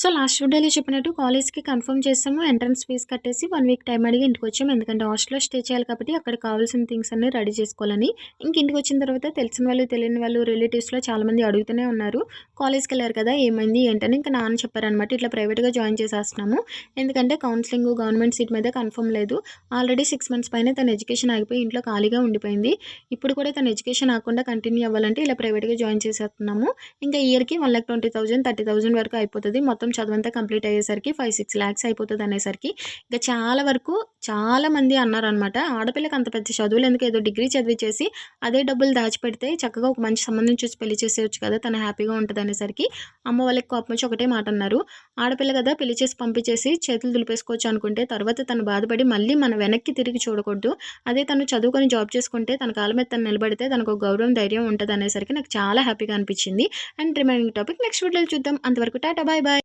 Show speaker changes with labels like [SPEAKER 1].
[SPEAKER 1] So last వీడియోలో చెప్పినట్టు కాలేజ్కి కన్ఫర్మ్ చేసాము. ఎంట్రన్స్ ఫీజు కట్టేసి వన్ వీక్ టైం అడిగి ఇంటికి వచ్చాము. ఎందుకంటే హాస్టల్లో స్టే చేయాలి కాబట్టి అక్కడ కావాల్సిన థింగ్స్ అన్ని రెడీ చేసుకోవాలని. ఇంక ఇంటికి వచ్చిన తర్వాత తెలిసిన వాళ్ళు తెలియని వాళ్ళు రిలేటివ్స్లో చాలామంది అడుగుతూనే ఉన్నారు. కాలేజ్కి వెళ్ళారు కదా ఏమైంది ఏంటని ఇంకా నాన్న చెప్పారనమాట ఇట్లా ప్రైవేట్గా జాయిన్ చేసేస్తున్నాము. ఎందుకంటే కౌన్సిలింగ్ గవర్నమెంట్ సీట్ మీద కన్ఫర్మ్ లేదు. ఆల్రెడీ సిక్స్ మంత్స్ పైన తన ఎడ్యుకేషన్ ఆగిపోయి ఇంట్లో ఖాళీగా ఉండిపోయింది. ఇప్పుడు కూడా తన ఎడ్యుకేషన్ ఆకుండా కంటిన్యూ అవ్వాలంటే ఇలా ప్రైవేట్గా జాయిన్ చేసేస్తున్నాము. ఇంకా ఇయర్కి one lakh twenty thousand thirty thousand వరకు అయిపోతుంది. మొత్తం చదువంతా కంప్లీట్ అయ్యేసరికి ఫైవ్ సిక్స్ ల్యాక్స్ అయిపోతుంది అనేసరికి ఇంకా చాలా వరకు చాలా మంది అన్నారనమాట ఆడపిల్లకి అంత పెద్ద చదువులు ఎందుకు ఏదో డిగ్రీ చదివించేసి అదే డబ్బులు దాచిపెడితే చక్కగా ఒక మంచి సంబంధం చూసి పెళ్ళి చేసేయచ్చు కదా తను హ్యాపీగా ఉంటుంది అనేసరికి అమ్మ వాళ్ళకి కోపం వచ్చి ఒకటే మాట అన్నారు ఆడపిల్ల కదా పెళ్ళి చేసి పంపించేసి చేతులు దులిపేసుకోవచ్చు అనుకుంటే తర్వాత తను బాధపడి మళ్ళీ మన వెనక్కి తిరిగి చూడకూడదు. అదే తను చదువుకొని జాబ్ చేసుకుంటే తన కాళ్ళ మీద తను నిలబడితే తనకు ఒక గౌరవం ధైర్యం ఉంటుంది అనేసరికి నాకు చాలా హ్యాపీగా అనిపించింది. అండ్ రిమైనింగ్ టాపిక్ నెక్స్ట్ వీడియోలో చూద్దాం. అంతవరకు టాటా బాయ్ బాయ్.